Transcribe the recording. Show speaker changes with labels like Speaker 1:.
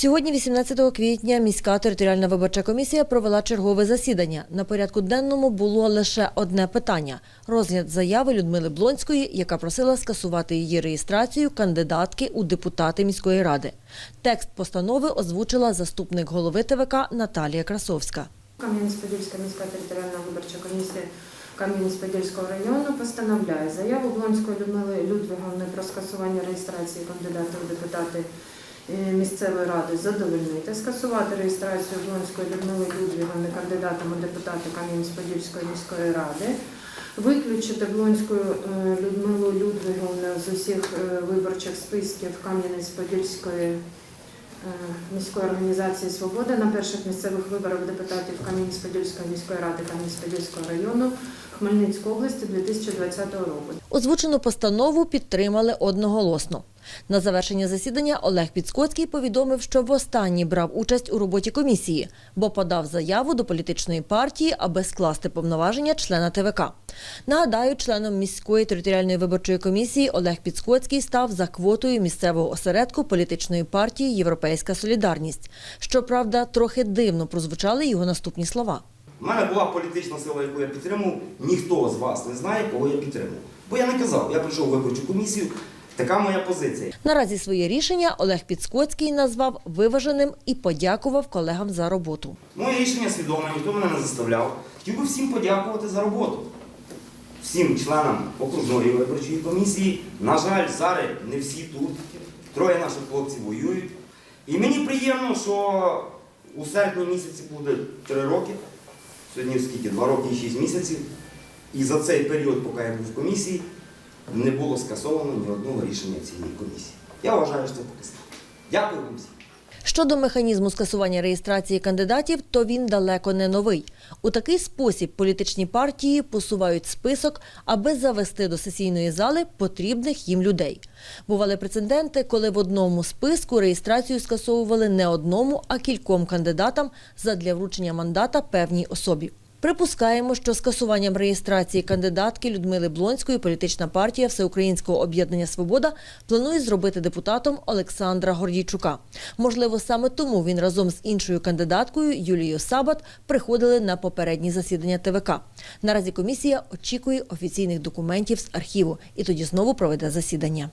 Speaker 1: Сьогодні, 18 квітня, міська територіальна виборча комісія провела чергове засідання. На порядку денному було лише одне питання – розгляд заяви Людмили Блонської, яка просила скасувати її реєстрацію кандидатки у депутати міської ради. Текст постанови озвучила заступник голови ТВК Наталія Красовська.
Speaker 2: Кам'янець-Подільська міська територіальна виборча комісія Кам'янець-Подільського району постановляє заяву Блонської Людмили Людвиговни про скасування реєстрації кандидата у депутати місцевої ради задовольнити, скасувати реєстрацію Блонської Людмили Людвиговни кандидатом у депутати Кам'янець-Подільської міської ради, виключити Блонську е, Людмилу Людвиговну з усіх е, виборчих списків Кам'янець-Подільської Е, міської організації Свобода на перших місцевих виборах депутатів Кам'янець-Подільської міської ради Кам'янець-Подільського району Хмельницької області 2020 року.
Speaker 1: Озвучену постанову підтримали одноголосно. На завершення засідання Олег Підскоцький повідомив, що востаннє брав участь у роботі комісії, бо подав заяву до політичної партії, аби скласти повноваження члена ТВК. Нагадаю, членом міської територіальної виборчої комісії Олег Підскоцький став за квотою місцевого осередку політичної партії Європейська Солідарність. Щоправда, трохи дивно прозвучали його наступні слова.
Speaker 3: У мене була політична сила, яку я підтримував. Ніхто з вас не знає, кого я підтримував. Бо я не казав, я прийшов у виборчу комісію, така моя позиція.
Speaker 1: Наразі своє рішення Олег Підскоцький назвав виваженим і подякував колегам за роботу.
Speaker 3: Моє рішення свідоме, ніхто мене не заставляв. Хотів би всім подякувати за роботу. Всім членам окружної виборчої комісії. На жаль, зараз не всі тут. Троє наших хлопців воюють. І мені приємно, що у серпні місяці буде три роки. Сьогодні скільки? Два роки і шість місяців. І за цей період, поки я був в комісії, не було скасовано ні одного рішення цієї комісії. Я вважаю, що це показник. Дякую вам всім.
Speaker 1: Щодо механізму скасування реєстрації кандидатів, то він далеко не новий. У такий спосіб політичні партії посувають список, аби завести до сесійної зали потрібних їм людей. Бували прецеденти, коли в одному списку реєстрацію скасовували не одному, а кільком кандидатам задля вручення мандата певній особі. Припускаємо, що скасуванням реєстрації кандидатки Людмили Блонської політична партія Всеукраїнського об'єднання Свобода планує зробити депутатом Олександра Гордійчука. Можливо, саме тому він разом з іншою кандидаткою Юлією Сабат приходили на попередні засідання ТВК. Наразі комісія очікує офіційних документів з архіву і тоді знову проведе засідання.